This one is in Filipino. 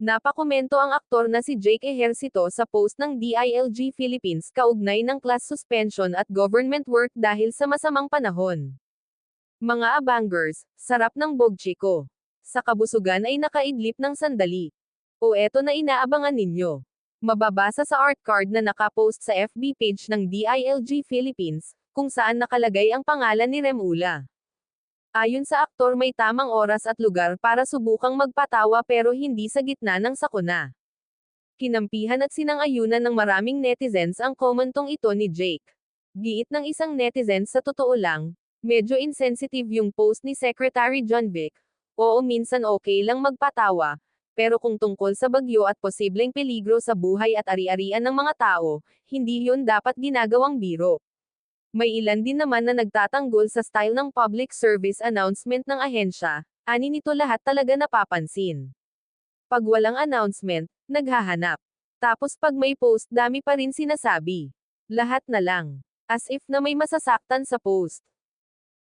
Napakomento ang aktor na si Jake Ejercito sa post ng DILG Philippines kaugnay ng class suspension at government work dahil sa masamang panahon. Mga abangers, sarap ng bogchiko. Sa kabusugan ay nakaidlip ng sandali. O eto na inaabangan ninyo. Mababasa sa art card na nakapost sa FB page ng DILG Philippines, kung saan nakalagay ang pangalan ni Remula. Ayon sa aktor may tamang oras at lugar para subukang magpatawa pero hindi sa gitna ng sakuna. Kinampihan at sinangayunan ng maraming netizens ang komentong ito ni Jake. Giit ng isang netizen sa totoo lang, medyo insensitive yung post ni Secretary John Vic. Oo minsan okay lang magpatawa, pero kung tungkol sa bagyo at posibleng peligro sa buhay at ari-arian ng mga tao, hindi yun dapat ginagawang biro. May ilan din naman na nagtatanggol sa style ng public service announcement ng ahensya, ani nito lahat talaga napapansin. Pag walang announcement, naghahanap. Tapos pag may post dami pa rin sinasabi. Lahat na lang. As if na may masasaktan sa post.